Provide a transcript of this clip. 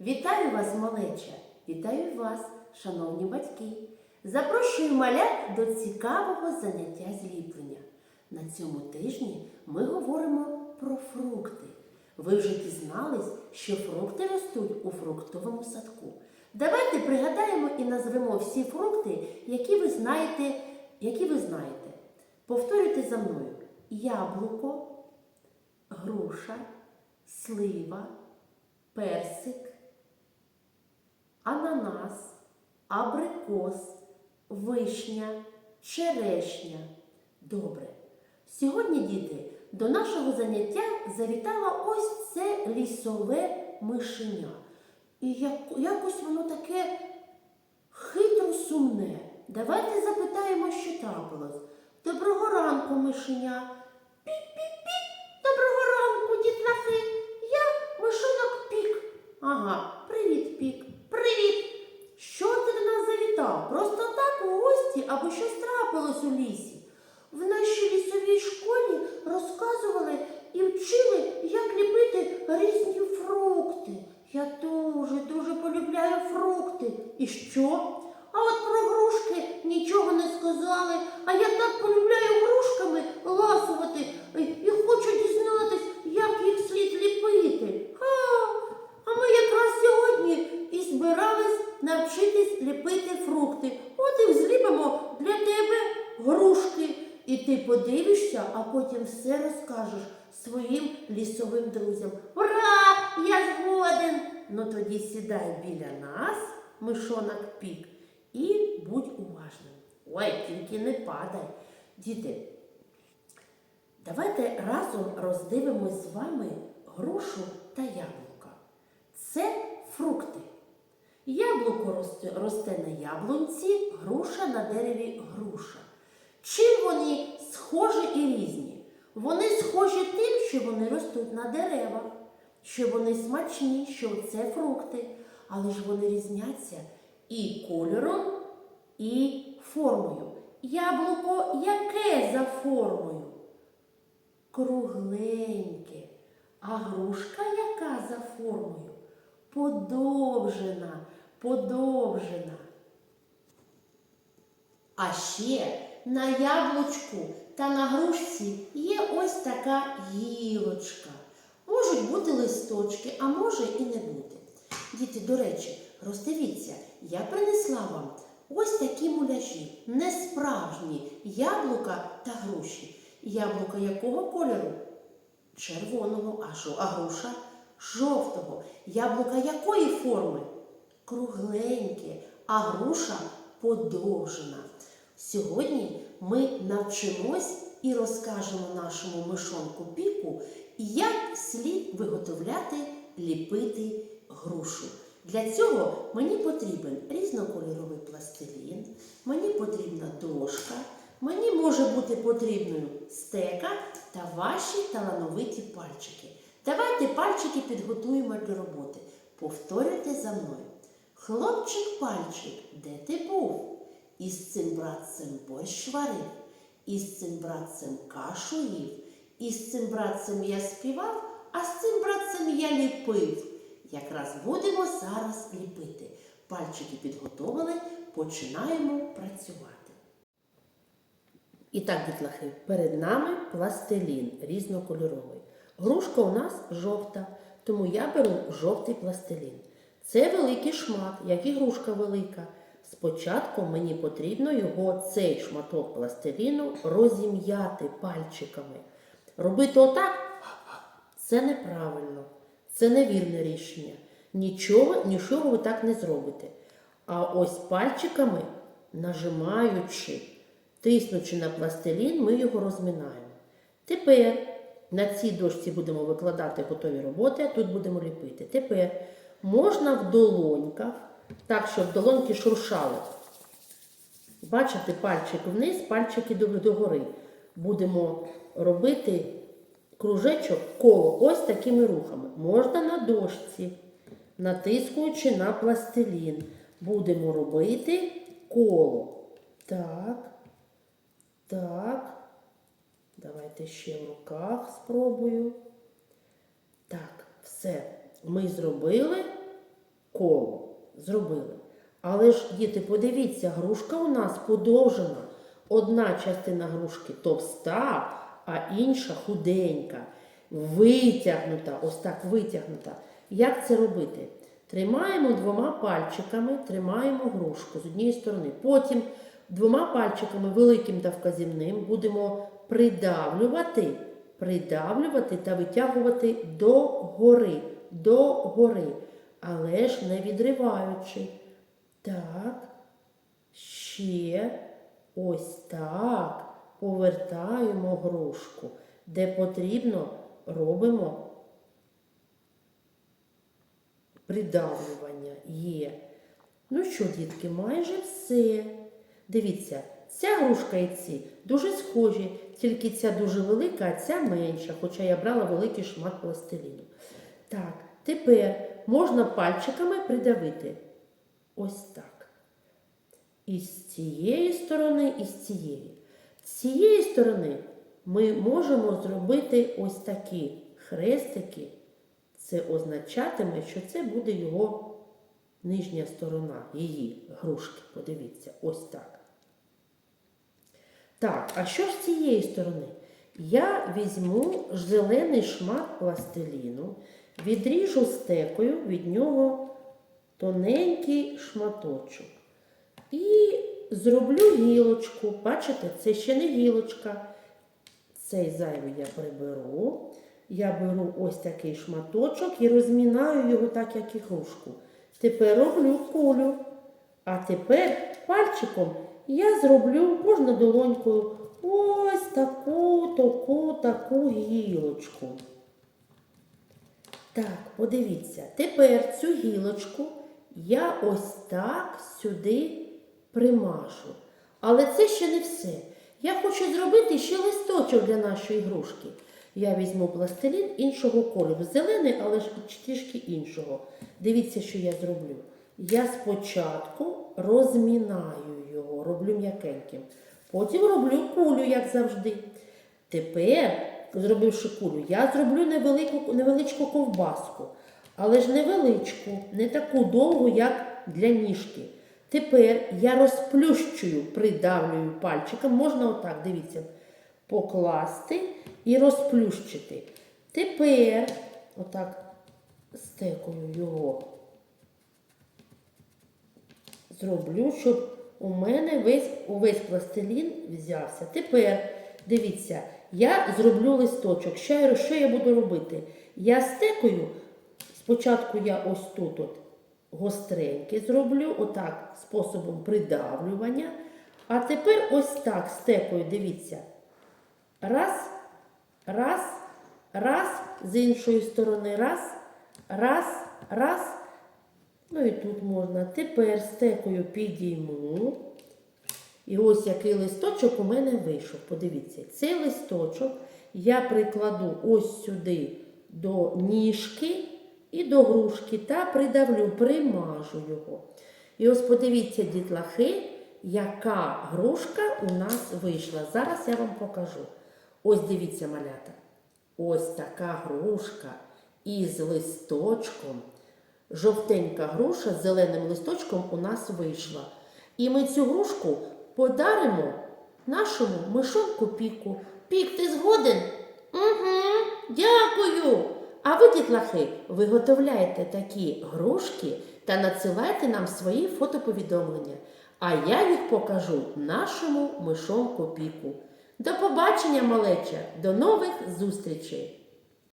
Вітаю вас, малеча! Вітаю вас, шановні батьки! Запрошую малят до цікавого заняття зліплення. На цьому тижні ми говоримо про фрукти. Ви вже дізнались, що фрукти ростуть у фруктовому садку. Давайте пригадаємо і назвемо всі фрукти, які ви знаєте, які ви знаєте. Повторюйте за мною: яблуко, груша, слива, персик, ананас, абрикос, вишня, черешня. Добре. Сьогодні, діти, до нашого заняття завітало ось це лісове мишеня. І як, якось воно таке хитро сумне. Давайте запитаємо, що трапилось. Доброго ранку, мишеня. Що? А от про грушки нічого не сказали. А я так полюбляю грушками ласувати і і хочу дізнатись, як їх слід ліпити. Ха! А ми якраз сьогодні і збирались навчитись ліпити фрукти. От і зліпимо для тебе грушки. І ти подивишся, а потім все розкажеш своїм лісовим друзям. Ура! Я згоден! Ну тоді сідай біля нас, мишонок пік, і будь уважним. Ой, тільки не падай. Діти, давайте разом роздивимось з вами грушу та яблука. Це фрукти. Яблуко росте, росте на яблунці, груша на дереві груша. Чим вони схожі і різні? Вони схожі тим, що вони ростуть на деревах, що вони смачні, що це фрукти, але ж вони різняться і кольором, і формою. Яблуко яке за формою? Кругленьке. А грушка яка за формою? Подовжена, подовжена. А ще на яблучку та на грушці є ось така гілочка. Можуть бути листочки, а може і не бути. Діти, до речі, роздивіться, я принесла вам ось такі муляжі, несправжні яблука та груші. Яблука якого кольору? Червоного, а груша жовтого. Яблука якої форми? Кругленьке, а груша подовжена. Сьогодні ми навчимось і розкажемо нашому мишонку піку, як слід виготовляти ліпити грушу. Для цього мені потрібен різнокольоровий пластилін, мені потрібна дошка, мені може бути потрібною стека та ваші талановиті пальчики. Давайте пальчики підготуємо для роботи. Повторюйте за мною. Хлопчик пальчик, де ти був? Із цим братцем борщ варив, із цим братцем кашу їв, із цим братцем я співав, а з цим братцем я ліпив. Якраз будемо зараз ліпити. Пальчики підготовили, починаємо працювати. І так, дітлахи, перед нами пластилін різнокольоровий. Грушка у нас жовта, тому я беру жовтий пластилін. Це великий шмат, як і грушка велика. Спочатку мені потрібно його, цей шматок пластиліну, розім'яти пальчиками. Робити отак це неправильно, це невірне рішення. Нічого, нічого ви так не зробите. А ось пальчиками, нажимаючи, тиснучи на пластилін, ми його розминаємо. Тепер на цій дошці будемо викладати готові роботи, а тут будемо ліпити. Тепер можна в долоньках, так, щоб долоньки шуршали. Бачите, пальчик вниз, пальчики догори. Будемо робити кружечок коло ось такими рухами. Можна на дошці, натискуючи на пластилін. Будемо робити коло. Так. Так. Давайте ще в руках спробую. Так, все. Ми зробили коло. Зробили. Але ж, діти, подивіться, грушка у нас подовжена. Одна частина грушки товста, а інша худенька, витягнута, ось так витягнута. Як це робити? Тримаємо двома пальчиками, тримаємо грушку з однієї сторони. Потім двома пальчиками, великим та вказівним, будемо придавлювати, придавлювати та витягувати до гори, до гори, але ж не відриваючи. Так, ще ось так повертаємо грушку, де потрібно робимо придавлювання є. Ну що, дітки, майже все. Дивіться, ця грушка і ці дуже схожі, тільки ця дуже велика, а ця менша, хоча я брала великий шмат пластиліну. Так, тепер можна пальчиками придавити. Ось так. І з цієї сторони, і з цієї. З цієї сторони ми можемо зробити ось такі хрестики. Це означатиме, що це буде його нижня сторона, її грушки. Подивіться, ось так. Так, а що з цієї сторони? Я візьму зелений шмат пластиліну, відріжу стекою від нього тоненький шматочок. І зроблю гілочку. Бачите, це ще не гілочка. Цей зайвий я приберу. Я беру ось такий шматочок і розмінаю його так, як і грушку. Тепер роблю кулю. А тепер пальчиком я зроблю, можна долонькою, ось таку, таку, таку гілочку. Так, подивіться, тепер цю гілочку я ось так сюди примажу. Але це ще не все. Я хочу зробити ще листочок для нашої грушки. Я візьму пластилін іншого кольору. Зелений, але ж трішки іншого. Дивіться, що я зроблю. Я спочатку розмінаю його, роблю м'якеньким. Потім роблю кулю, як завжди. Тепер, зробивши кулю, я зроблю невелику, невеличку ковбаску. Але ж невеличку, не таку довгу, як для ніжки. Тепер я розплющую, придавлюю пальчиком, можна отак, дивіться, покласти і розплющити. Тепер, отак, стекою його зроблю, щоб у мене весь, увесь пластилін взявся. Тепер, дивіться, я зроблю листочок. Я, що я буду робити? Я стекою, спочатку я ось тут от гостренький зроблю, отак, способом придавлювання. А тепер ось так стекою, дивіться. Раз, раз, раз, з іншої сторони, раз, раз, раз. Ну і тут можна. Тепер стекою підійму. І ось який листочок у мене вийшов. Подивіться, цей листочок я прикладу ось сюди до ніжки і до грушки та придавлю, примажу його. І ось подивіться, дітлахи, яка грушка у нас вийшла. Зараз я вам покажу. Ось дивіться, малята. Ось така грушка із листочком. Жовтенька груша з зеленим листочком у нас вийшла. І ми цю грушку подаримо нашому мишонку піку. Пік, ти згоден? А ви, дітлахи, виготовляйте такі грушки та надсилайте нам свої фотоповідомлення. А я їх покажу нашому мишонку піку. До побачення, малеча! До нових зустрічей!